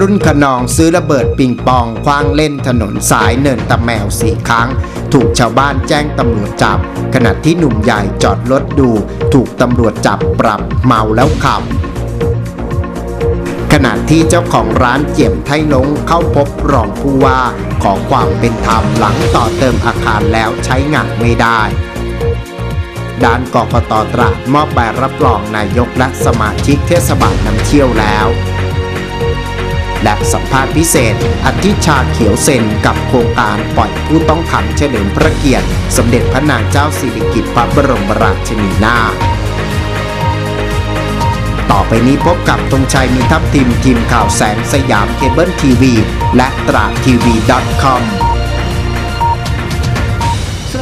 รุ่นขนองซื้อระเบิดปิงปองคว้างเล่นถนนสายเนินตะแมวสี่ครั้ง ถูกชาวบ้านแจ้งตำรวจจับ ขณะที่หนุ่มใหญ่จอดรถดู ถูกตำรวจจับปรับเมาแล้วขับขณะที่เจ้าของร้านเจียมไทยลงเข้าพบรองผู้ว่า ขอความเป็นธรรมหลังต่อเติมอาคารแล้วใช้งานไม่ได้ด้านกกตตราดมอบใบรับรองนายกและสมาชิกเทศบาลน้ำเชี่ยวแล้ว และสัมภาษณ์พิเศษ อธิชาเขียวเซนกับโครงการปล่อยผู้ต้องขังเฉลิมพระเกียรติ สมเด็จพระนางเจ้าสิริกิติ์พระบรมราชินีนาถต่อไปนี้พบกับตรงชัยมีทัพทีมทีมข่าวแสงสยามเคเบิลทีวี และตราดทีวี .com ส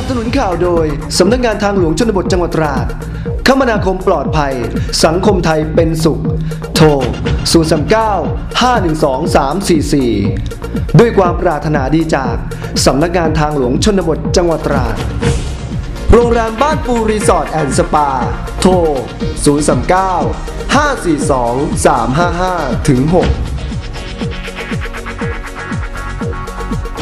นับสนุนข่าวโดย สำนักงานทางหลวงชนบทจังหวัดตราด คมนาคมปลอดภัย สังคมไทยเป็นสุข โทร 039 512 344 ด้วยความปรารถนาดีจาก สำนักงานทางหลวงชนบทจังหวัดตราด โรงแรมบ้านปูรีสอร์ทแอนด์สปา โทร 039 542 355 ถึง 6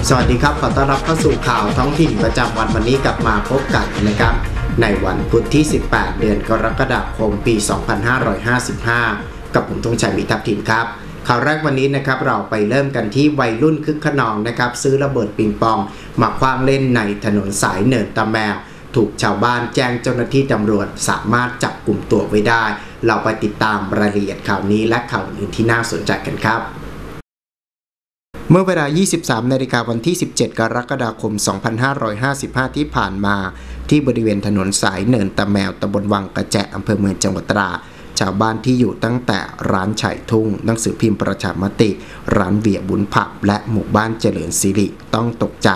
สวัสดีครับขอต้อนรับเข้าสู่ข่าวท้องถิ่นประจำวันวันนี้กลับมาพบกันนะครับ ในวันพุธที่ 18 เดือนกรกฎาคมปี 2555 กับผมธงชัยมีทัพทิมครับข่าวแรกวันนี้นะครับเราไปเริ่มกันที่วัยรุ่นคึกขนองนะครับ ซื้อระเบิดปิงปอง มาคว้างเล่นในถนนสายเนินตะแมว ถูกชาวบ้านแจ้งเจ้าหน้าที่ตำรวจสามารถจับกลุ่มตัวไว้ได้ เราไปติดตามรายละเอียดข่าวนี้และข่าวอื่นที่น่าสนใจกันครับ เมื่อเวลา 23 นาฬิกาวันที่ 17 กรกฎาคม 2555 ที่ผ่านมา ที่บริเวณถนนสายเนินตะแมวตำบลวังกระแจอำเภอเมืองจังหวัดตราดชาวบ้านที่อยู่ตั้งแต่ร้านไฉทุ่ง หนังสือพิมพ์ประชามติ ร้านเบียบุญผับและหมู่บ้านเจริญสิริต้องตกใจ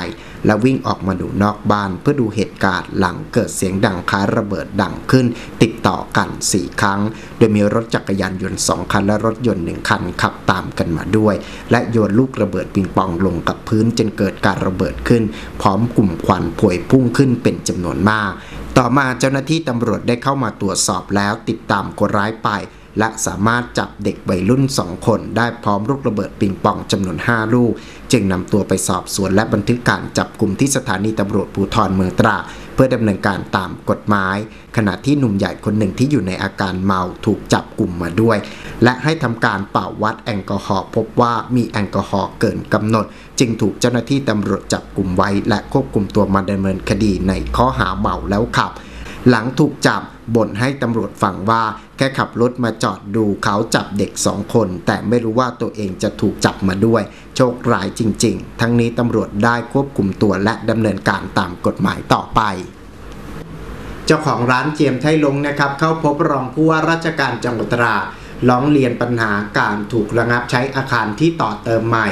และวิ่งออกมาดูนอกบ้านเพื่อดูเหตุการณ์หลังเกิดเสียงดังคล้ายระเบิดดังขึ้น ติดต่อกัน 4 ครั้ง โดยมีรถจักรยานยนต์ 2 คันและรถยนต์ 1 คันขับตามกันมาด้วย และโยนลูกระเบิดปิงปองลงกับพื้นจนเกิดการระเบิดขึ้น พร้อมกลุ่มควันพวยพุ่งขึ้นเป็นจำนวนมาก ต่อมาเจ้าหน้าที่ตำรวจได้เข้ามาตรวจสอบแล้วติดตามคนร้ายไป และสามารถจับเด็กวัยรุ่น 2 คนได้พร้อมลูกระเบิดปิงปองจำนวน 5 ลูก จึงนำตัวไปสอบสวนและบันทึกการจับกลุ่มที่สถานีตำรวจภูธรเมืองตรา เพื่อดำเนินการตามกฎหมาย ขณะที่หนุ่มใหญ่คนหนึ่งที่อยู่ในอาการเมาถูกจับกลุ่มมาด้วย และให้ทำการเป่าวัดแอลกอฮอล์พบว่ามีแอลกอฮอล์เกินกำหนด จึงถูกเจ้าหน้าที่ตำรวจจับกลุ่มไว้ และควบคุมตัวมาดำเนินคดีในข้อหาเมาแล้วขับ หลังถูกจับ บ่นให้ตำรวจฟังว่าแค่ขับรถมาจอดดูเขาจับเด็กสองคน แต่ไม่รู้ว่าตัวเองจะถูกจับมาด้วย โชคร้ายจริง ๆ ทั้งนี้ตำรวจได้ควบคุมตัวและดำเนินการตามกฎหมายต่อไปเจ้าของร้านเจียมไทยลงนะครับ เข้าพบรองผู้ว่าราชการจังหวัดตราร้องเรียนปัญหาการถูกระงับใช้อาคารที่ต่อเติมใหม่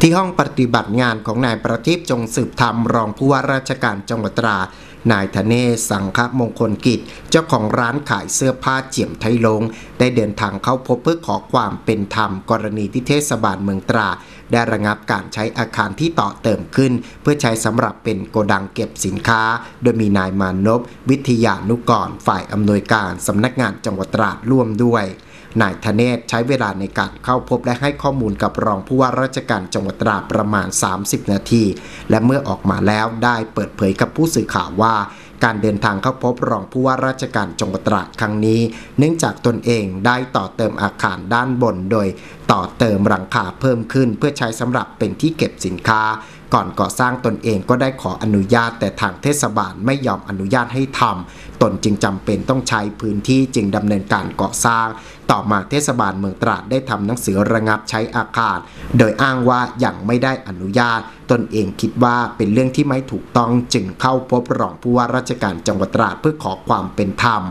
ที่ห้องปฏิบัติงานของนายประทีปจงสืบธรรมรองผู้ว่าราชการจังหวัดตรา นายธเนศสังฆมงคลกิจ เจ้าของร้านขายเสื้อผ้าเจียมไทยลง ได้เดินทางเข้าพบเพื่อขอความเป็นธรรม กรณีที่เทศบาลเมืองตรา ได้ระงับการใช้อาคารที่ต่อเติมขึ้น เพื่อใช้สำหรับเป็นโกดังเก็บสินค้า โดยมีนายมานพวิทยานุกรฝ่ายอำนวยการสำนักงานจังหวัดตราดร่วมด้วย นายธเนศใช้เวลาในการเข้าพบและให้ข้อมูลกับรองผู้ว่าราชการจังหวัดตราดประมาณ 30 นาที และเมื่อออกมาแล้วได้เปิดเผยกับผู้สื่อข่าวว่าการเดินทางเข้าพบรองผู้ว่าราชการจังหวัดตราดครั้งนี้ เนื่องจากตนเองได้ต่อเติมอาคารด้านบนโดย ต่อเติมหลังคาเพิ่มขึ้น เพื่อใช้สำหรับเป็นที่เก็บสินค้า ก่อนก่อสร้างตนเองก็ได้ขออนุญาตแต่ทางเทศบาลไม่ยอมอนุญาตให้ทำ ตนจึงจำเป็นต้องใช้พื้นที่จึงดำเนินการก่อสร้าง ต่อมาเทศบาลเมืองตราดได้ทำหนังสือระงับใช้อาคาร โดยอ้างว่ายังไม่ได้อนุญาต ตนเองคิดว่าเป็นเรื่องที่ไม่ถูกต้องจึงเข้าพบรองผู้ว่าราชการจังหวัดตราดเพื่อขอความเป็นธรรม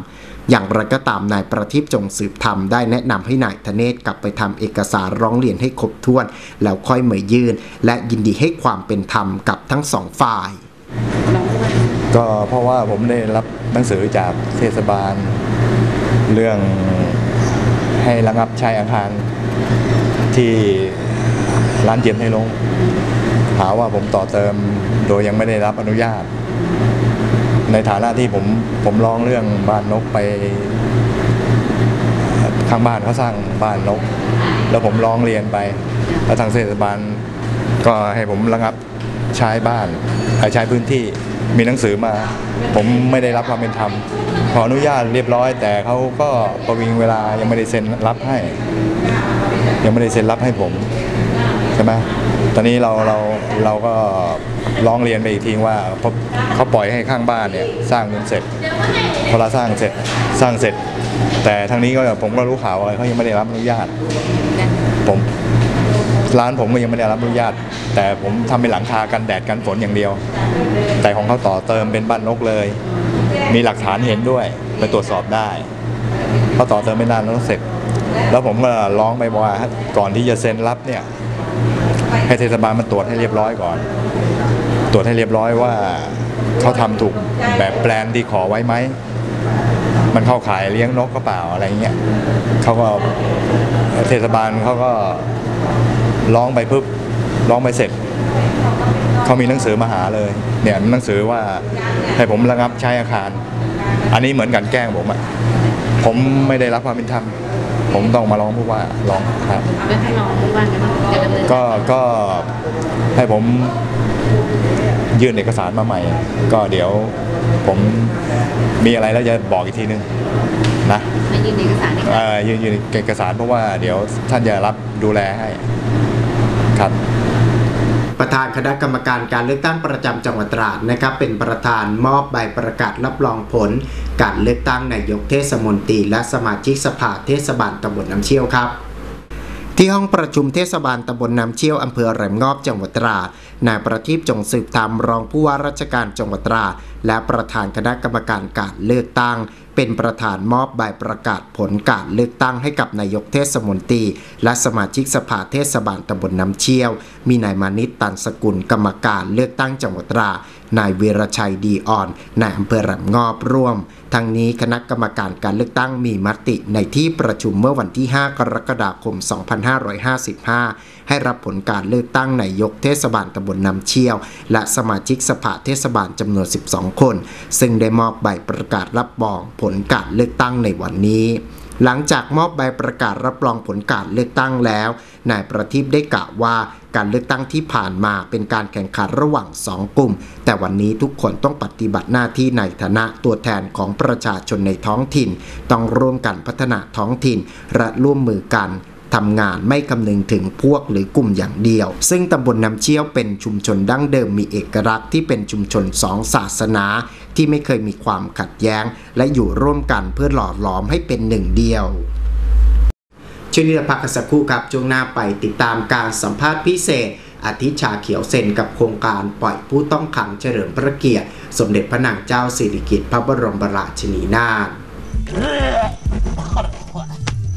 อย่างไรก็ตามนายประทีปจงสืบธรรมได้แนะนำให้นายธเนศกลับไปทำเอกสารร้องเรียนให้ครบถ้วน แล้วค่อยเหมายื่น และยินดีให้ความเป็นธรรมกับทั้งสองฝ่าย ก็เพราะว่าผมได้รับหนังสือจากเทศบาล เรื่องให้ระงับใช้อาคารที่ร้านเจียมให้ลง หาว่าผมต่อเติมโดยยังไม่ได้รับอนุญาต ในฐานะที่ผมผมร้องเรื่องบ้านนกไปข้างบ้านเขาสร้างบ้านนก แล้วผมร้องเรียนไป แล้วทางเทศบาลก็ให้ผมระงับใช้บ้านใช้พื้นที่ มีหนังสือมา ผมไม่ได้รับความเป็นธรรมขออนุญาตเรียบร้อย แต่เขาก็ประวิงเวลายังไม่ได้เซ็นรับให้ ยังไม่ได้เซ็นรับให้ผมใช่ไหมตอนนี้เราเราเราก็ร้องเรียนไปอีกทีว่าเขาปล่อยให้ข้างบ้านเนี่ยสร้างจนเสร็จพอเราสร้างเสร็จสร้างเสร็จ แต่ทางนี้ก็ผมก็รู้ข่าวว่าเขายังไม่ได้รับอนุญาตผม ร้านผมก็ยังไม่ได้รับอนุญาต แต่ผมทำเป็นหลังคากันแดดกันฝนอย่างเดียว แต่ของเขาต่อเติมเป็นบ้านนกเลย มีหลักฐานเห็นด้วยไปตรวจสอบได้เขาต่อเติมไม่นานแล้วเสร็จ แล้วผมก็ร้องไปว่าก่อนที่จะเซ็นรับเนี่ยให้เทศบาลมาตรวจให้เรียบร้อยก่อน ตรวจให้เรียบร้อยว่าเขาทำถูกแบบแปลนที่ขอไว้ไหมมันเข้าขายเลี้ยงนกก็เปล่าอะไรเงี้ยเขาก็เทศบาลเขาก็ ร้องไปปุ๊บร้องไปเสร็จเขามีหนังสือมาหาเลยเนี่ยหนังสือว่าให้ผมระงับใช้อาคาร อันนี้เหมือนกันแกล้งผมอะผมไม่ได้รับความเป็นธรรมผมต้องมาร้องผู้ว่าร้องครับแล้วให้ลองว่าไงบ้างจะดำเนินก็ก็ให้ผมยื่นเอกสารมาใหม่ ก็เดี๋ยวผมมีอะไรแล้วจะบอกอีกทีนึงนะให้ยื่นเอกสารในการเอ่อยื่นยื่นเอกสารเพราะว่าเดี๋ยวท่านจะรับดูแลให้ ครับประธานคณะกรรมการการเลือกตั้งประจำจังหวัดตราดนะครับเป็นประธานมอบใบประกาศรับรองผล การเลือกตั้งนายกเทศมนตรีและสมาชิกสภาเทศบาลตำบลน้ำเชี่ยวครับที่ห้องประชุมเทศบาลตำบลน้ำเชี่ยวอำเภอแหลมงอบจังหวัดตราดนายประทีปจงสืบธรรมรองผู้ว่าราชการจังหวัดตราดและประธานคณะกรรมการการเลือกตั้ง เป็นประธานมอบใบประกาศผลการเลือกตั้งให้กับนายกเทศมนตรี และสมาชิกสภาเทศบาลตำบลน้ำเชี่ยว มีนายมานิตตันสกุลกรรมการเลือกตั้งจังหวัดตรา นายเวรชัยดีอ่อนนายอำเภอหลมงอบร่วม ทั้งนี้คณะกรรมการการเลือกตั้งมีมติในที่ประชุมเมื่อวันที่ 5 กรกฎาคม 2555 ให้รับผลการเลือกตั้งนายกเทศบาลตำบลน้ำเชี่ยว และสมาชิกสภาเทศบาลจำนวน 12 คน ซึ่งได้มอบใบประกาศรับรองผลการเลือกตั้งในวันนี้ หลังจากมอบใบประกาศรับรองผลการเลือกตั้งแล้ว นายประทีปได้กล่าวว่าการเลือกตั้งที่ผ่านมาเป็นการแข่งขันระหว่างสองกลุ่ม แต่วันนี้ทุกคนต้องปฏิบัติหน้าที่ในฐานะตัวแทนของประชาชนในท้องถิ่น ต้องร่วมกันพัฒนาท้องถิ่นและร่วมมือกันทำงานไม่คำนึงถึงพวกหรือกลุ่มอย่างเดียว ซึ่งตำบลน้ำเชี่ยวเป็นชุมชนดั้งเดิมมีเอกลักษณ์ที่เป็นชุมชนสองศาสนา ที่ไม่เคยมีความขัดแย้ง และอยู่ร่วมกันเพื่อหล่อหลอมให้เป็นหนึ่งเดียว ช่วงนี้เราพักกันสักครู่ครับช่วงหน้าไปติดตามการสัมภาษณ์พิเศษอาทิชาเขียวเซนกับโครงการปล่อยผู้ต้องขังเฉลิมพระเกียรติ สมเด็จพระนางเจ้าสิริกิติ์พระบรมราชินีนาถ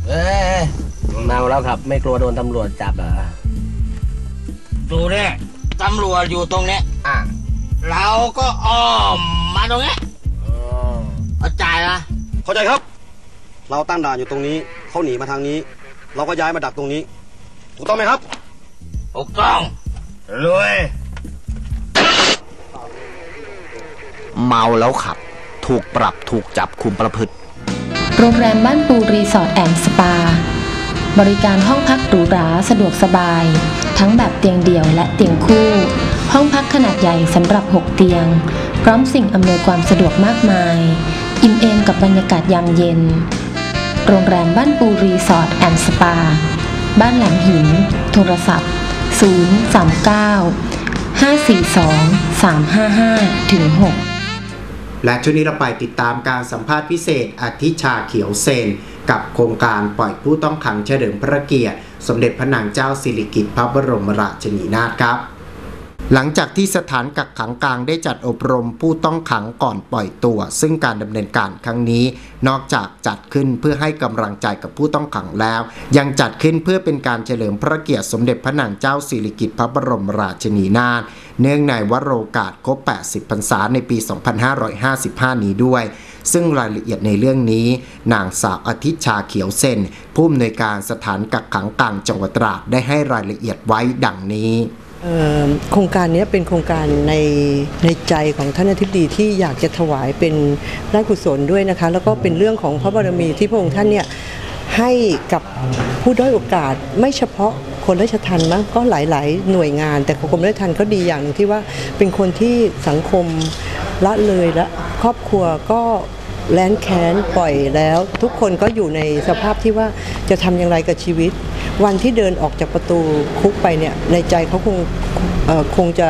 เอ้ยเมาแล้วครับ ไม่กลัวโดนตำรวจจับเหรอดูเนี่ยตำรวจอยู่ตรงเนี้ยอะเราก็อ้อมมาตรงเนี้ยเข้าใจนะเข้าใจครับ เราตั้งด่านอยู่ตรงนี้เขาหนีมาทางนี้ เราก็ย้ายมาดักตรงนี้ ถูกต้องไหมครับ ถูกต้องรวยเมาแล้วขับ ถูกปรับถูกจับคุมประพฤติ โรงแรมบ้านปูรีสอร์ทแอนด์สปา บริการห้องพักหรูหราสะดวกสบาย ทั้งแบบเตียงเดี่ยวและเตียงคู่ ห้องพักขนาดใหญ่สำหรับ 6 เตียง พร้อมสิ่งอำนวยความสะดวกมากมาย อิ่มเอมกับบรรยากาศยามเย็น โรงแรมบ้านปูรีสอร์ทแอนด์สปา บ้านแหลมหิน โทรศัพท์ 039 542 355ถึง6และช่วงนี้เราไปติดตามการสัมภาษณ์พิเศษอาทิชาเขียวเซน กับโครงการปล่อยผู้ต้องขังเฉลิมพระเกียรติ สมเด็จพระนางเจ้าสิริกิติ์พระบรมราชินีนาถครับ หลังจากที่สถานกักขังกลางได้จัดอบรมผู้ต้องขังก่อนปล่อยตัว ซึ่งการดำเนินการครั้งนี้ นอกจากจัดขึ้นเพื่อให้กำลังใจกับผู้ต้องขังแล้ว ยังจัดขึ้นเพื่อเป็นการเฉลิมพระเกียรติสมเด็จพระนางเจ้าสิริกิติ์พระบรมราชินีนาถเนื่องในวโรกาสครบ 80 พรรษาในปี 2555 นี้ด้วย ซึ่งรายละเอียดในเรื่องนี้ นางสาวอาทิชาเขียวเซนผู้อำนวยการสถานกักขังกลางจังหวัดตราดได้ให้รายละเอียดไว้ดังนี้ โครงการนี้เป็นโครงการในในใจของท่านอธิบดีที่อยากจะถวายเป็นราชกุศลด้วยนะคะ แล้วก็เป็นเรื่องของพระบารมีที่พระองค์ท่านเนี่ยให้กับผู้ด้อยโอกาสไม่เฉพาะคนราชทันนะก็หลาย ๆ หน่วยงาน แต่กรมราชทันก็ดีอย่างนึงที่ว่าเป็นคนที่สังคมละเลยและครอบครัวก็ แล้นแค้นปล่อยแล้ว ทุกคนก็อยู่ในสภาพที่ว่าจะทำอย่างไรกับชีวิต วันที่เดินออกจากประตูคุกไปเนี่ยในใจเขาคงคงจะ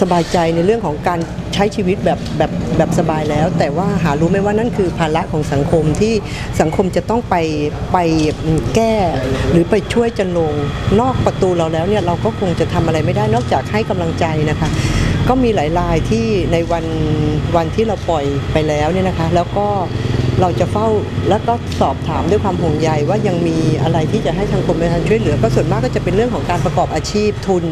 สบายใจในเรื่องของการใช้ชีวิตแบบแบบแบบสบายแล้ว แต่ว่าหารู้ไหมว่านั่นคือภาระของสังคมที่สังคมจะต้องไปไปแก้ หรือไปช่วยจันลงนอกประตูเราแล้วเนี่ยเราก็คงจะทำอะไรไม่ได้นอกจากให้กำลังใจนะคะ ก็มีหลายรายที่ในวันวันที่เราปล่อยไปแล้วเนี่ยนะคะ แล้วก็เราจะเฝ้าแล้วก็สอบถามด้วยความห่วงใยว่ายังมีอะไรที่จะให้ทางกรมประชาช่วยเหลือ ก็ส่วนมากก็จะเป็นเรื่องของการประกอบอาชีพทุน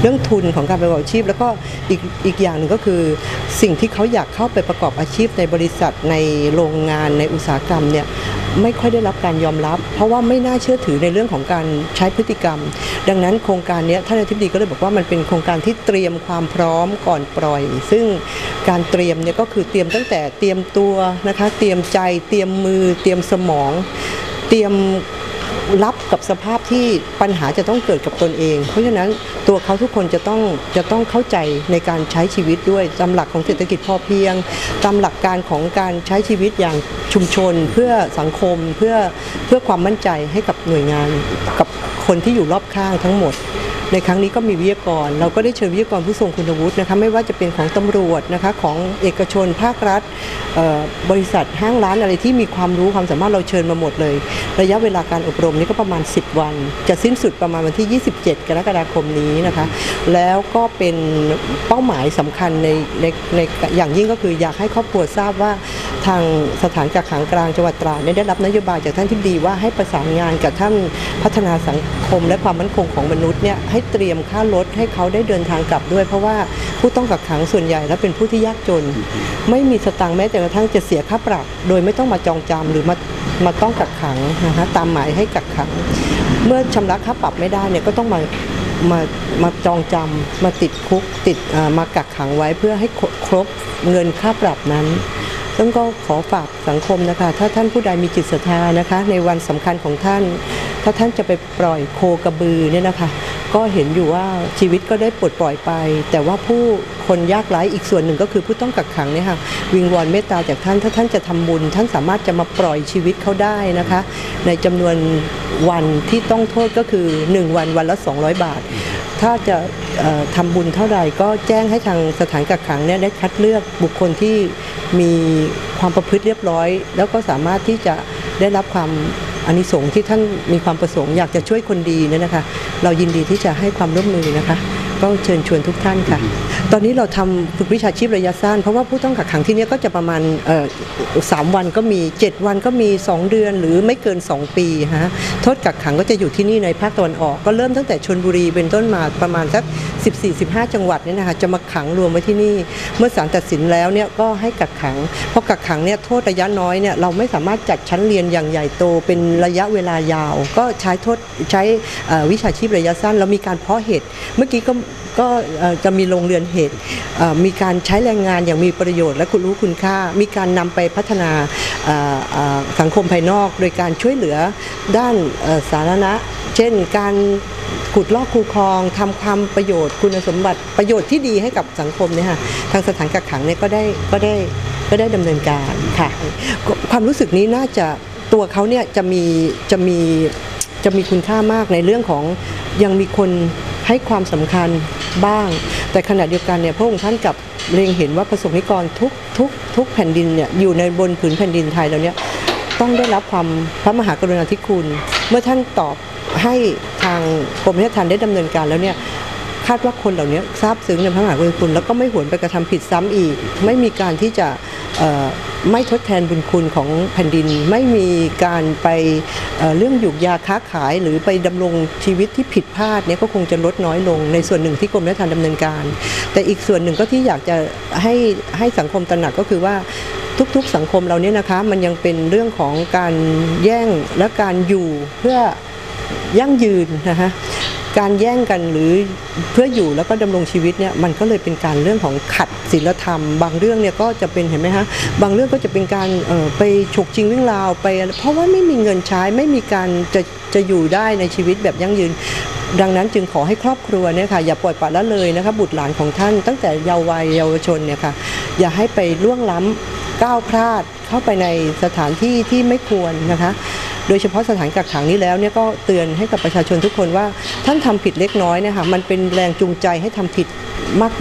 เรื่องทุนของการประกอบอาชีพ แล้วก็อีกอีกอย่างหนึ่งก็คือ สิ่งที่เขาอยากเข้าไปประกอบอาชีพในบริษัทในโรงงานในอุตสาหกรรมเนี่ย ไม่ค่อยได้รับการยอมรับ เพราะว่าไม่น่าเชื่อถือในเรื่องของการใช้พฤติกรรม ดังนั้นโครงการนี้ท่านอธิบดีก็เลยบอกว่ามันเป็นโครงการที่เตรียมความพร้อมก่อนปล่อย ซึ่งการเตรียมเนี่ยก็คือเตรียมตั้งแต่เตรียมตัวนะคะ เตรียมใจ เตรียมมือ เตรียมสมอง เตรียม รับกับสภาพที่ปัญหาจะต้องเกิดกับตนเอง เพราะฉะนั้นตัวเขาทุกคนจะต้องจะต้องเข้าใจในการใช้ชีวิตด้วยตามหลักของเศรษฐกิจพอเพียงตามหลักการของการใช้ชีวิตอย่างชุมชน เพื่อสังคมเพื่อเพื่อความมั่นใจให้กับหน่วยงานกับคนที่อยู่รอบข้างทั้งหมด ในครั้งนี้ก็มีวิทยากร เราก็ได้เชิญวิทยากรผู้ทรงคุณวุฒินะคะไม่ว่าจะเป็นของตำรวจนะคะของเอกชนภาครัฐบริษัทห้างร้านอะไรที่มีความรู้ความสามารถเราเชิญมาหมดเลย ระยะเวลาการอบรมนี่ก็ประมาณ 10 วัน จะสิ้นสุดประมาณวันที่ 27 กรกฎาคมนี้นะคะแล้วก็เป็นเป้าหมายสำคัญในในในอย่างยิ่งก็คืออยากให้ครอบครัวทราบว่าทางสถานกักขังกลางจังหวัดตราดได้รับนโยบายจากท่านทิบดีว่าให้ประสานงานกับท่านพัฒนาสังคมและความมั่นคงของมนุษย์เนี่ยให้เตรียมค่ารถให้เขาได้เดินทางกลับด้วย เพราะว่าผู้ต้องกักขังส่วนใหญ่แล้วเป็นผู้ที่ยากจน ไม่มีสตังค์แม้แต่กระทั่งจะเสียค่าปรับ โดยไม่ต้องมาจองจำหรือมามาต้องกักขังนะคะตามหมายให้กักขัง เมื่อชำระค่าปรับไม่ได้เนี่ยก็ต้องมามามาจองจำมาติดคุกติดเอ่อมากักขังไว้เพื่อให้ครครบเงินค่าปรับนั้นซึ่งก็ขอฝากสังคมนะคะ ถ้าท่านผู้ใดมีจิตศรัทธานะคะ ในวันสำคัญของท่าน ถ้าท่านจะไปปล่อยโคกระบือเนี่ยนะคะ ก็เห็นอยู่ว่าชีวิตก็ได้ปลดปล่อยไป แต่ว่าผู้คนยากไร้อีกส่วนหนึ่งก็คือผู้ต้องกักขังเนี่ยค่ะวิงวอนเมตตาจากท่านถ้าท่านจะทำบุญ ท่านสามารถจะมาปล่อยชีวิตเขาได้นะคะ ในจำนวนวันที่ต้องโทษก็คือ 1 วันวันละ 200 บาท ถ้าจะเอ่อทำบุญเท่าไหร่ก็แจ้งให้ทางสถานกักขังเนี่ยได้คัดเลือกบุคคลที่มีความประพฤติเรียบร้อย แล้วก็สามารถที่จะได้รับความ อานิสงส์ที่ท่านมีความประสงค์อยากจะช่วยคนดีเนี่ยนะคะ เรายินดีที่จะให้ความร่วมมือนะคะ ก็เชิญชวนทุกท่านค่ะ ตอนนี้เราทำฝึกวิชาชีพระยะสั้น เพราะว่าผู้ต้องกักขังที่เนี้ก็จะประมาณเอ่อสามวันก็มี 7 วันก็มี 2 เดือนหรือไม่เกิน 2 ปีฮะโทษกักขังก็จะอยู่ที่นี่ในภาคตะวันออกก็เริ่มตั้งแต่ชนบุรีเป็นต้นมาประมาณสัก 14-15 จังหวัดเนี่ยนะคะจะมาขังรวมไว้ที่นี่ เมื่อศาลตัดสินแล้วเนี่ยก็ให้กักขังเพราะกักขังเนี่ยโทษระยะน้อยเนี่ยเราไม่สามารถจัดชั้นเรียนอย่างใหญ่โตเป็นระยะเวลายาว ก็ใช้โทษใช้เอ่อวิชาชีพระยะสั้นเรามีการเพาะเห็ดเมื่อกี้ก็ก็จะมีโรงเรือนเห็ดมีการใช้แรงงานอย่างมีประโยชน์และคุณรู้คุณค่า มีการนำไปพัฒนาสังคมภายนอก โดยการช่วยเหลือด้านสาธารณะ เช่นการขุดลอกคูคลองทำความประโยชน์คุณสมบัติประโยชน์ที่ดีให้กับสังคมเนี่ยค่ะทางสถานกักขังเนี่ยก็ได้ก็ได้ก็ได้ดำเนินการค่ะ ความรู้สึกนี้น่าจะตัวเขาเนี่ยจะมีจะมีจะมีคุณค่ามากในเรื่องของยังมีคน ให้ความสำคัญบ้าง แต่ขณะเดียวกันเนี่ยพระองค์ท่านกับเล็งเห็นว่าประสงค์นิกรทุกทุกทุกแผ่นดินเนี่ยอยู่ในบนผืนแผ่นดินไทยแล้วเนี่ยต้องได้รับความพระมหากรุณาธิคุณ เมื่อท่านตอบให้ทางกรมราชทัณฑ์ได้ดำเนินการแล้วเนี่ยคาดว่าคนเหล่านี้ทราบซึ้งในพระมหากรุณาธิคุณ แล้วก็ไม่หวนไปกระทำผิดซ้ำอีก ไม่มีการที่จะ ไม่ทดแทนบุญคุณของแผ่นดิน ไม่มีการไปเเรื่องหยุกยาค้าขาย หรือไปดำรงชีวิตที่ผิดพลาดเนี่ยก็คงจะลดน้อยลง ในส่วนหนึ่งที่กรมราชทัณฑ์ดำเนินการ แต่อีกส่วนหนึ่งก็ที่อยากจะให้ให้สังคมตระหนักก็คือว่าทุกๆ สังคมเราเนี่ยนะคะ มันยังเป็นเรื่องของการแย่งและการอยู่เพื่อยั่งยืนนะคะ การแย่งกันหรือเพื่ออยู่แล้วก็ดำรงชีวิตเนี่ยมันก็เลยเป็นการเรื่องของขัดศีลธรรม บางเรื่องเนี่ยก็จะเป็นเห็นไหมฮะบางเรื่องก็จะเป็นการไปฉกชิงวิ่งราวไป เพราะว่าไม่มีเงินใช้ไม่มีการจะจะอยู่ได้ในชีวิตแบบยั่งยืนดังนั้นจึงขอให้ครอบครัวเนี่ยค่ะอย่าปล่อยปละละเลยนะคะบุตรหลานของท่าน ตั้งแต่เยาว์วัยเยาวชนเนี่ยค่ะอย่าให้ไปล่วงล้ำก้าวพลาดเข้าไปในสถานที่ที่ไม่ควรนะคะ โดยเฉพาะสถานกักขังนี้แล้วเนี่ยก็เตือนให้กับประชาชนทุกคนว่า ท่านทำผิดเล็กน้อยนี่ยค่ะมันเป็นแรงจูงใจให้ทำผิด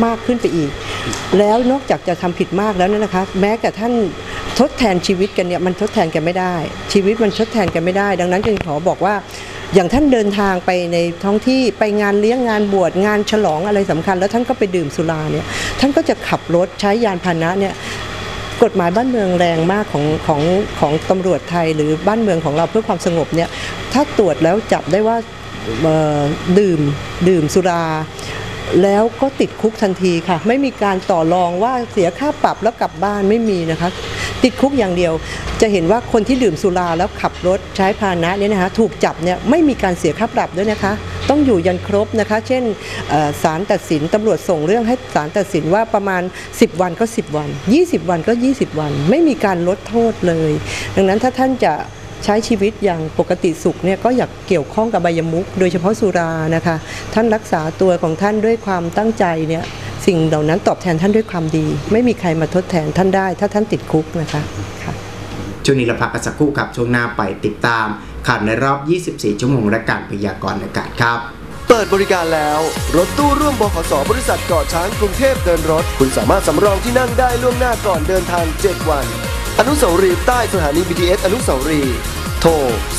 มากๆขึ้นไปอีก แล้วนอกจากจะทำผิดมากแล้วเนี่ยนะคะแม้แต่ท่านทดแทนชีวิตกันเนี่ยมันทดแทนกันไม่ได้ ชีวิตมันทดแทนกันไม่ได้ ดังนั้นจึงขอบอกว่าอย่างท่านเดินทางไปในท้องที่ไปงานเลี้ยงงานบวชงานฉลองอะไรสำคัญ แล้วท่านก็ไปดื่มสุราเนี่ยท่านก็จะขับรถใช้ยานพาหนะเนี่ย กฎหมายบ้านเมืองแรงมากของของของตำรวจไทยหรือบ้านเมืองของเราเพื่อความสงบเนี่ยถ้าตรวจแล้วจับได้ว่าดื่มดื่มสุราแล้วก็ติดคุกทันทีค่ะ ไม่มีการต่อรองว่าเสียค่าปรับแล้วกลับบ้านไม่มีนะคะ ติดคุกอย่างเดียว จะเห็นว่าคนที่ดื่มสุราแล้วขับรถใช้พาหนะเนี่ยนะคะถูกจับเนี่ยไม่มีการเสียค่าปรับด้วยนะคะ ต้องอยู่ยันครบนะคะ เช่นเอ่อศาลตัดสินตำรวจส่งเรื่องให้ศาลตัดสินว่าประมาณ 10 วันก็ 10 วัน 20 วันก็ 20 วัน ไม่มีการลดโทษเลย ดังนั้นถ้าท่านจะใช้ชีวิตอย่างปกติสุขเนี่ยก็อยากเกี่ยวข้องกับใบยมุก โดยเฉพาะสุรานะคะ ท่านรักษาตัวของท่านด้วยความตั้งใจเนี่ย สิ่งเหล่านั้นตอบแทนท่านด้วยความดี ไม่มีใครมาทดแทนท่านได้ ถ้าท่านติดคุกนะคะค่ะช่วงนี้เราพักกันสักครู่ครับช่วงหน้าไปติดตามข่าวในรอบ 24 ชั่วโมงและการพยากรณ์อากาศครับเปิดบริการแล้ว รถตู้ร่วมบขสบริษัทเกาะช้างกรุงเทพเดินรถ คุณสามารถสำรองที่นั่งได้ล่วงหน้าก่อนเดินทาง 7 วัน อนุสาวรีย์ใต้สถานี BTS อนุสาวรีย์โทร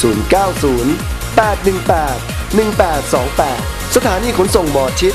090 818 1828 สถานีขนส่งหมอชิด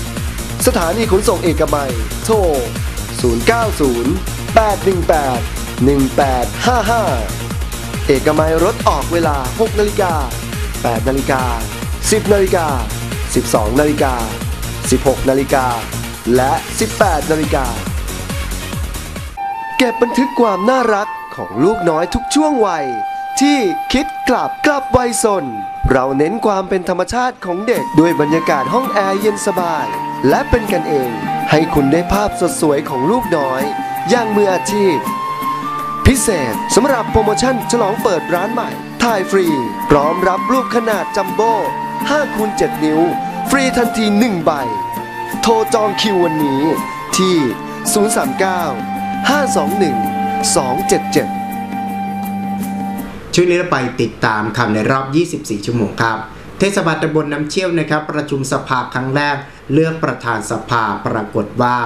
สถานีขนส่งเอกมัย โทร 090 818 1855 เอกมัยรถออกเวลา 6 นาฬิกา 8 นาฬิกา 10 นาฬิกา 12 นาฬิกา 16 นาฬิกา และ 18 นาฬิกา เก็บบันทึกความน่ารักของลูกน้อยทุกช่วงวัย ที่คิดกลับกลับวัยสน เราเน้นความเป็นธรรมชาติของเด็กด้วยบรรยากาศห้องแอร์เย็นสบาย และเป็นกันเองให้คุณได้ภาพสดสวยของลูกน้อย อย่างมืออาชีพ พิเศษสำหรับโปรโมชั่นฉลองเปิดร้านใหม่ ถ่ายฟรี พร้อมรับรูปขนาดจัมโบ้5คูณ7นิ้ว ฟรีทันที 1 ใบ โทรจองคิววันนี้ที่ 039 521 277ช่วงนี้เราไปติดตามข่าวในรอบ 24 ชั่วโมงครับ เทศบาลตำบลน้ำเชี่ยวนะครับ ประชุมสภาครั้งแรก เลือกประธานสภาปรากฏว่า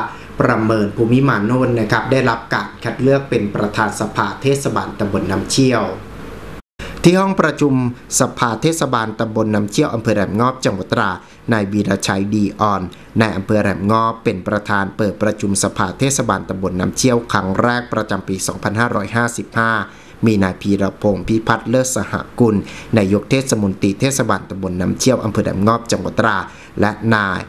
ประเมินภูมิมานโนนนะครับ ได้รับการคัดเลือกเป็นประธานสภาเทศบาลตำบลน้ำเชี่ยว ที่ห้องประชุมสภาเทศบาลตำบลน้ำเชี่ยวอำเภอแหลมงอบจังหวัดตรานายบีรชัยดีออนนายอำเภอแหลมงอบเป็นประธานเปิดประชุมสภาเทศบาลตำบลน้ำเชี่ยวครั้งแรกประจำปี 2555มีนายพีรพงศ์พิพัฒน์เลิศสหกุลนายกเทศมนตรีเทศบาลตำบลน้ำเชี่ยวอำเภอแหลมงอบจังหวัดตรา และนาย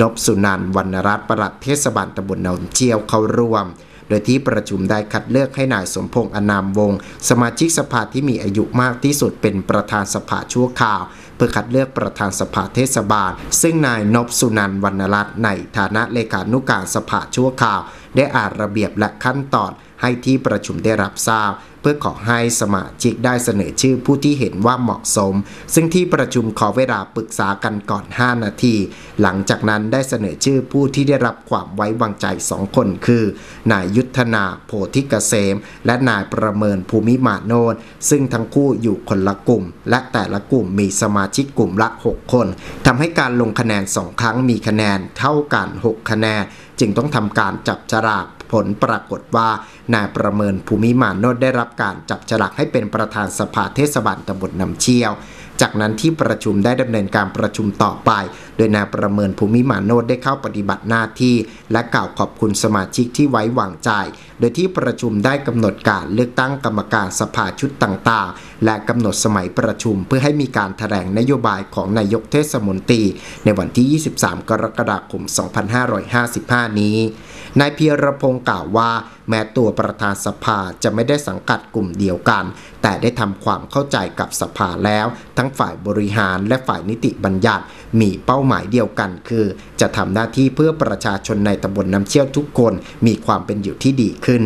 นพสุนันท์วรรณรัตน์ปลัดเทศบาลตำบลน้ำเชี่ยวเข้าร่วม โดยที่ประชุมได้คัดเลือกให้นายสมพงษ์อนามวงศ์สมาชิกสภาที่มีอายุมากที่สุดเป็นประธานสภาชั่วคราว เพื่อคัดเลือกประธานสภาเทศบาล ซึ่งนายนพสุนันท์วรรณรัตน์ในฐานะเลขานุการสภาชั่วคราว ได้อ่านระเบียบและขั้นตอน ให้ที่ประชุมได้รับทราบ เพื่อขอให้สมาชิกได้เสนอชื่อผู้ที่เห็นว่าเหมาะสม ซึ่งที่ประชุมขอเวลาปรึกษากันก่อน 5 นาที หลังจากนั้นได้เสนอชื่อผู้ที่ได้รับความไว้วางใจสองคนคือ นายยุทธนาโพธิกเกษม และนายประเมินภูมิมาโนนซึ่งทั้งคู่อยู่คนละกลุ่ม และแต่ละกลุ่มมีสมาชิกกลุ่มละ 6 คนทำให้การลงคะแนนสองครั้งมีคะแนนเท่ากัน 6 คะแนน จึงต้องทำการจับฉลาก ผลปรากฏว่านายประเมินภูมิมาโนดได้รับการจับฉลากให้เป็นประธานสภาเทศบาลตำบลน้ำเชี่ยว จากนั้นที่ประชุมได้ดำเนินการประชุมต่อไป โดยนายประเมินภูมิมาโนดได้เข้าปฏิบัติหน้าที่ และกล่าวขอบคุณสมาชิกที่ไว้วางใจ โดยที่ประชุมได้กำหนดการเลือกตั้งกรรมการสภาชุดต่างๆ และกำหนดสมัยประชุม เพื่อให้มีการแถลงนโยบายของนายกเทศมนตรีในวันที่ 23 กรกฎาคม 2555 นี้ นายเพียรพงศ์กล่าวว่า แม้ตัวประธานสภาจะไม่ได้สังกัดกลุ่มเดียวกัน แต่ได้ทำความเข้าใจกับสภาแล้ว ทั้งฝ่ายบริหารและฝ่ายนิติบัญญัติ มีเป้าหมายเดียวกัน คือ จะทำหน้าที่เพื่อประชาชนในตำบลน้ำเชี่ยวทุกคนมีความเป็นอยู่ที่ดีขึ้น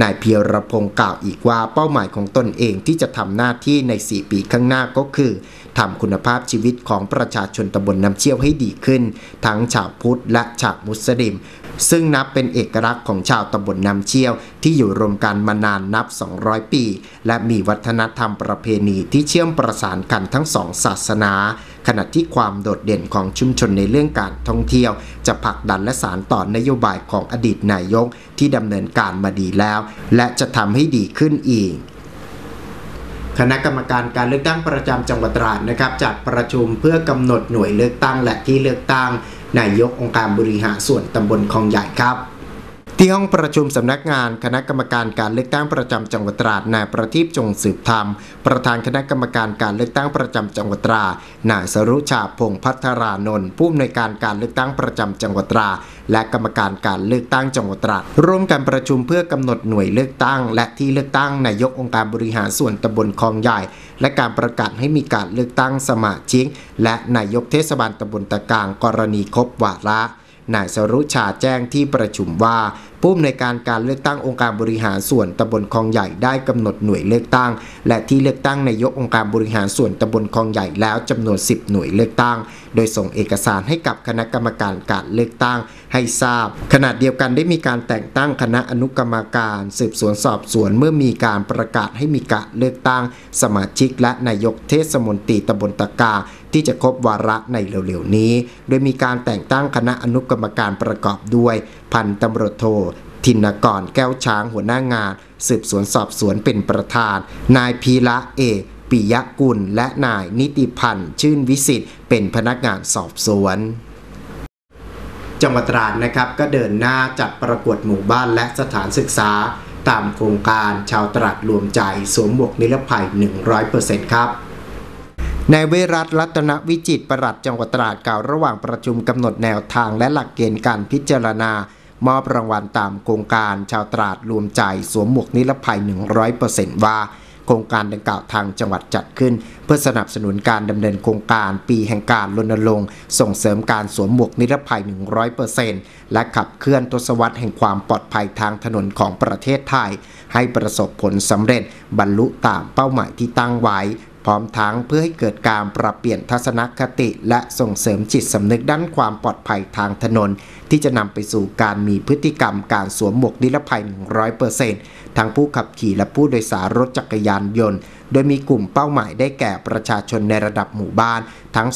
นายเพียรพงศ์กล่าวอีกว่าเป้าหมายของตนเองที่จะทำหน้าที่ใน 4 ปีข้างหน้าก็คือทำคุณภาพชีวิตของประชาชนตำบลน้ำเชี่ยวให้ดีขึ้น ทั้งชาวพุทธและชาวมุสลิม ซึ่งนับเป็นเอกลักษณ์ของชาวตำบลน้ำเชี่ยว ที่อยู่รวมกันมานานนับ 200 ปี และมีวัฒนธรรมประเพณีที่เชื่อมประสานกันทั้งสองศาสนา ขณะที่ความโดดเด่นของชุมชนในเรื่องการท่องเที่ยว จะผลักดันและสานต่อนโยบายของอดีตนายกที่ดำเนินการมาดีแล้ว และจะทำให้ดีขึ้นอีกคณะกรรมการการเลือกตั้งประจำจังหวัดตราดนะครับจัดประชุมเพื่อกำหนดหน่วยเลือกตั้งและที่เลือกตั้งนายกองค์การบริหารส่วนตำบลคลองใหญ่ครับ ที่ห้องประชุมสำนักงานคณะกรรมการการเลือกตั้งประจำจังหวัดตราดนายประทีปจงสืบธรรม ประธานคณะกรรมการการเลือกตั้งประจำจังหวัดตรานายสรุชาพงพัทรานนท์ผู้อำนวยการการเลือกตั้งประจำจังหวัดตรา และกรรมการการเลือกตั้งจังหวัดตราดร่วมกันประชุมเพื่อกำหนดหน่วยเลือกตั้ง และที่เลือกตั้งนายกองค์การบริหารส่วนตำบลคลองใหญ่ และการประกาศให้มีการเลือกตั้งสมาชิกและนายกเทศบาลตำบลตะกางกรณีครบวาระ นายสรุชาแจ้งที่ประชุมว่าผู้อำนวยการการเลือกตั้งองค์การบริหารส่วนตำบลคลองใหญ่ได้กำหนดหน่วยเลือกตั้ง และที่เลือกตั้งนายกองค์การบริหารส่วนตำบลคลองใหญ่แล้วจำนวน 10 หน่วยเลือกตั้ง โดยส่งเอกสารให้กับคณะกรรมการการเลือกตั้งให้ทราบ ขณะเดียวกันได้มีการแต่งตั้งคณะอนุกรรมการ สืบสวนสอบสวนเมื่อมีการประกาศให้มีการเลือกตั้ง สมาชิกและนายกเทศมนตรีตำบลตะกา ที่จะครบวาระในเร็วๆนี้ โดยมีการแต่งตั้งคณะอนุกรรมการประกอบด้วย พันตำรวจโททินกรแก้วช้างหัวหน้างาน สืบสวนสอบสวนเป็นประธาน นายพีระเอกปิยกุล และนายนิติพันธ์ชื่นวิสิทธิ์เป็นพนักงานสอบสวนจังหวัดตราดนะครับก็เดินหน้าจัดประกวดหมู่บ้านและสถานศึกษา ตามโครงการชาวตราดรวมใจสวมหมวกนิรภัย 100%ครับ นายเวรัตรัตนวิจิตปรปลัดจังหวัดตราดกล่าวระหว่างประชุมกำหนดแนวทางและหลักเกณฑ์การพิจารณา มอบรางวัลตามโครงการชาวตราดรวมใจสวมหมวกนิรภัย 100%ว่าโครงการดังกล่าวทางจังหวัดจัดขึ้น เพื่อสนับสนุนการดำเนินโครงการปีแห่งการรณรงค์ส่งเสริมการสวมหมวกนิรภัย 100%และขับเคลื่อนทศวรรษแห่งความปลอดภัยทางถนนของประเทศไทย ให้ประสบผลสำเร็จบรรลุตามเป้าหมายที่ตั้งไว้ พร้อมทั้งเพื่อให้เกิดการปรับเปลี่ยนทัศนคติ และส่งเสริมจิตสำนึกด้านความปลอดภัยทางถนน ที่จะนำไปสู่การมีพฤติกรรมการสวมหมวกนิรภัย 100%ทั้งผู้ขับขี่และผู้โดยสารรถจักรยานยนต์ โดยมีกลุ่มเป้าหมายได้แก่ประชาชนในระดับหมู่บ้าน ทั้ง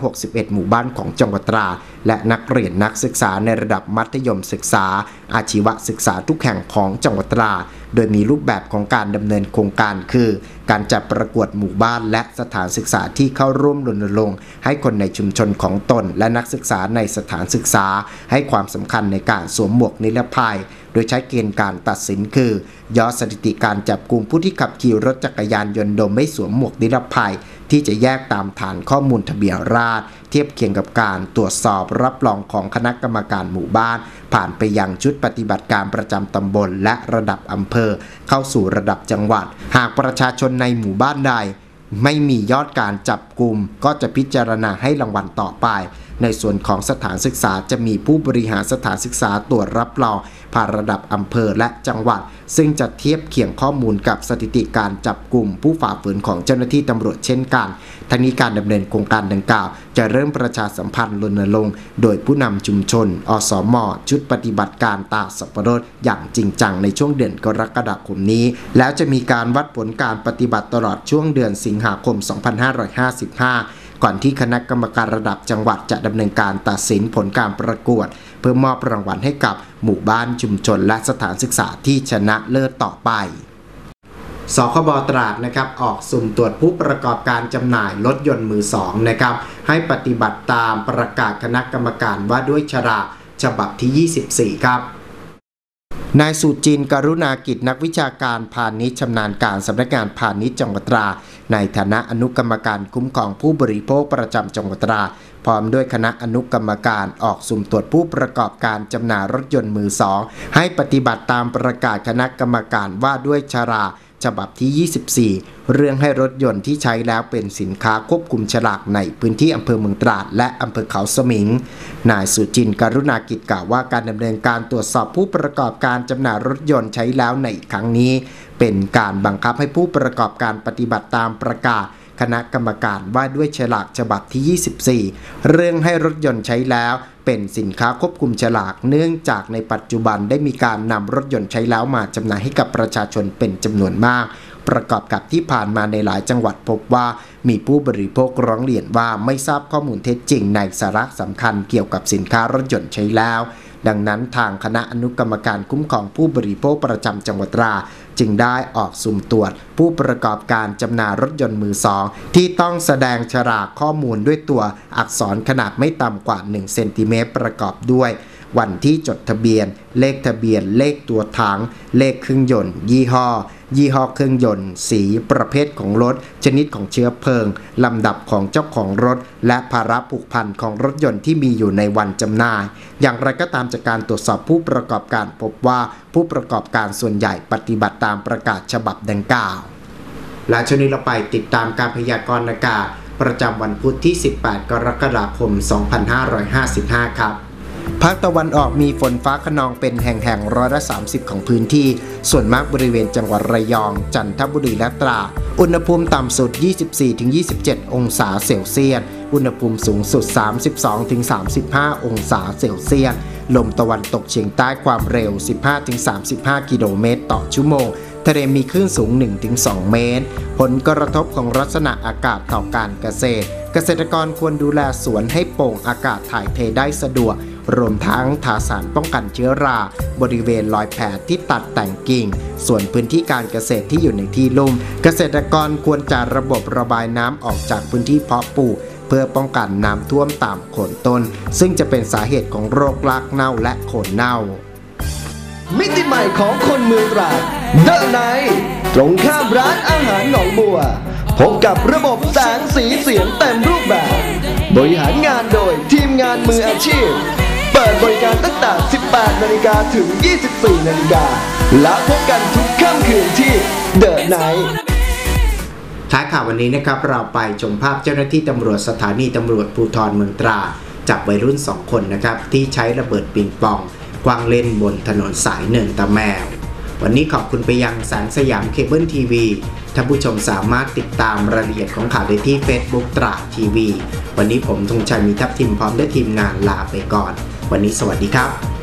261 หมู่บ้านของจังหวัดตราดและนักเรียนนักศึกษาในระดับมัธยมศึกษา อาชีวศึกษาทุกแห่งของจังหวัดตราด โดยมีรูปแบบของการดำเนินโครงการคือ การจัดประกวดหมู่บ้านและสถานศึกษาที่เข้าร่วมรณรงค์ให้คนในชุมชนของตน และนักศึกษาในสถานศึกษา ให้ความสำคัญในการสวมหมวกนิรภัย โดยใช้เกณฑ์การตัดสินคือย้อนสถิติการจับกลุ่มผู้ที่ขับขี่รถจักรยานยนต์โดยไม่สวมหมวกนิรภัย ที่จะแยกตามฐานข้อมูลทะเบียนราษฎรเทียบเคียงกับการตรวจสอบรับรองของคณะกรรมการหมู่บ้าน ผ่านไปยังชุดปฏิบัติการประจำตำบล และระดับอำเภอ เข้าสู่ระดับจังหวัด หากประชาชนในหมู่บ้านใด ไม่มียอดการจับกลุ่มก็จะพิจารณาให้รางวัลต่อไป ในส่วนของสถานศึกษาจะมีผู้บริหารสถานศึกษาตรวจรับรองผ่านระดับอำเภอและจังหวัด ซึ่งจะเทียบเคียงข้อมูลกับสถิติการจับกลุ่มผู้ฝ่าฝืนของเจ้าหน้าที่ตำรวจเช่นกันทั้งนี้การดำเนินโครงการดังกล่าว จะเริ่มประชาสัมพันธ์รณรงค์โดยผู้นำชุมชน อสม ชุดปฏิบัติการตาสับปะรดอย่างจริงจังในช่วงเดือนกรกฎาคมนี้ แล้วจะมีการวัดผลการปฏิบัติตลอดช่วงเดือนสิงหาคม 2555 ก่อนที่คณะกรรมการระดับจังหวัดจะดำเนินการตัดสินผลการประกวด เพื่อมอบรางวัลให้กับหมู่บ้านชุมชนและสถานศึกษาที่ชนะเลิศต่อไปสคบตราดนะครับออกสุ่มตรวจผู้ประกอบการจำหน่ายรถยนต์มือสองนะครับให้ปฏิบัติตามประกาศคณะกรรมการว่าด้วยชราฉบับที่ 24 ครับ นายสุจิน กรุณากิจนักวิชาการพาณิชย์ชำนาญการสำนักงานพาณิชย์จังหวัดตรา ในฐานะอนุกรรมการคุ้มครองผู้บริโภคประจำจังหวัดตรา พร้อมด้วยคณะอนุกรรมการออกสุ่มตรวจผู้ประกอบการจำหน่ายรถยนต์มือสอง ให้ปฏิบัติตามประกาศคณะกรรมการว่าด้วยชรา ฉบับที่ 24 เรื่องให้รถยนต์ที่ใช้แล้วเป็นสินค้าควบคุมฉลากในพื้นที่อำเภอเมืองตราด และอำเภอเขาสมิง นายสุจินกรุณากิจกล่าวว่าการดำเนินการตรวจสอบผู้ประกอบการจำหน่ายรถยนต์ใช้แล้วในครั้งนี้ เป็นการบังคับให้ผู้ประกอบการปฏิบัติตามประกาศ คณะกรรมการว่าด้วยฉลากฉบับที่ 24 เรื่องให้รถยนต์ใช้แล้วเป็นสินค้าควบคุมฉลากเนื่องจากในปัจจุบันได้มีการนำรถยนต์ใช้แล้วมาจำหน่ายให้กับประชาชนเป็นจำนวนมากประกอบกับที่ผ่านมาในหลายจังหวัดพบว่า มีผู้บริโภคร้องเรียนว่าไม่ทราบข้อมูลเท็จจริงในสาระสำคัญเกี่ยวกับสินค้ารถยนต์ใช้แล้ว ดังนั้นทางคณะอนุกรรมการคุ้มครองผู้บริโภคประจำจังหวัดตราจึงได้ออกสุ่มตรวจ ผู้ประกอบการจำหน่ายรถยนต์มือสองที่ต้องแสดงฉลากข้อมูลด้วยตัวอักษรขนาดไม่ต่ำกว่า1เซนติเมตรประกอบด้วยวันที่จดทะเบียน เลขทะเบียน เลขตัวถัง เลขเครื่องยนต์ ยี่ห้อ ยี่ห้อเครื่องยนต์ สีประเภทของรถ ชนิดของเชื้อเพลิง ลำดับของเจ้าของรถ และภาระผูกพันของรถยนต์ที่มีอยู่ในวันจำหน่าย อย่างไรก็ตามจากการตรวจสอบผู้ประกอบการพบว่าผู้ประกอบการส่วนใหญ่ปฏิบัติตามประกาศฉบับดังกล่าว และช่วงนี้เราไปติดตามการพยากรณ์อากาศ ประจำวันพุธที่ 18 กรกฎาคม 2555 ครับ ภาคตะวันออกมีฝนฟ้าขนองเป็นแห่งๆร้อยละ30 ของพื้นที่ ส่วนมากบริเวณจังหวัดระยอง จันทบุรีและตรา อุณหภูมิต่ำสุด 24-27 องศาเซลเซียส อุณหภูมิสูงสุด 32-35 องศาเซลเซียส ลมตะวันตกเฉียงใต้ความเร็ว 15-35 กิโลเมตรต่อชั่วโมง ทะเลมีคลื่นสูง 1-2 เมตร ผลกระทบของลักษณะอากาศต่อการเกษตร เกษตรกรควรดูแลสวนให้โปร่งอากาศถ่ายเทได้สะดวก รวมทั้งทาสารป้องกันเชื้อรา บริเวณรอยแผลที่ตัดแต่งกิ่ง ส่วนพื้นที่การเกษตรที่อยู่ในที่ลุ่ม เกษตรกรควรจัดระบบระบายน้ำออกจากพื้นที่เพาะปลูกเพื่อป้องกันน้ำท่วมตามโคนต้น ซึ่งจะเป็นสาเหตุของโรครากเน่าและโคนเน่า มิติใหม่ของคนเมืองตราดเดอะไนตรงข้ามร้านอาหารหนองบัว พบกับระบบแสงสีเสียงเต็มรูปแบบ บริหารงานโดยทีมงานมืออาชีพ ปิดบริการตั้งแต่ 18 นาฬิกาถึง 24 นาฬิกา และพบกันทุกค่ำคืนที่เดอะไนท์ท้ายข่าววันนี้นะครับ เราไปชมภาพเจ้าหน้าที่ตำรวจสถานีตำรวจภูธรเมืองตรา จับวัยรุ่น 2 คนนะครับ ที่ใช้ระเบิดปิงปองกวางเล่นบนถนนสายเนินตะแมว วันนี้ขอบคุณไปยังแสงสยามเคเบิลทีวีท่านผู้ชมสามารถติดตามรายละเอียดของข่าวได้ที่ Facebook ตราทีวี วันนี้ผมธงชัยมีทัพทิมพร้อมด้วยทีมงานลาไปก่อน วันนี้สวัสดีครับ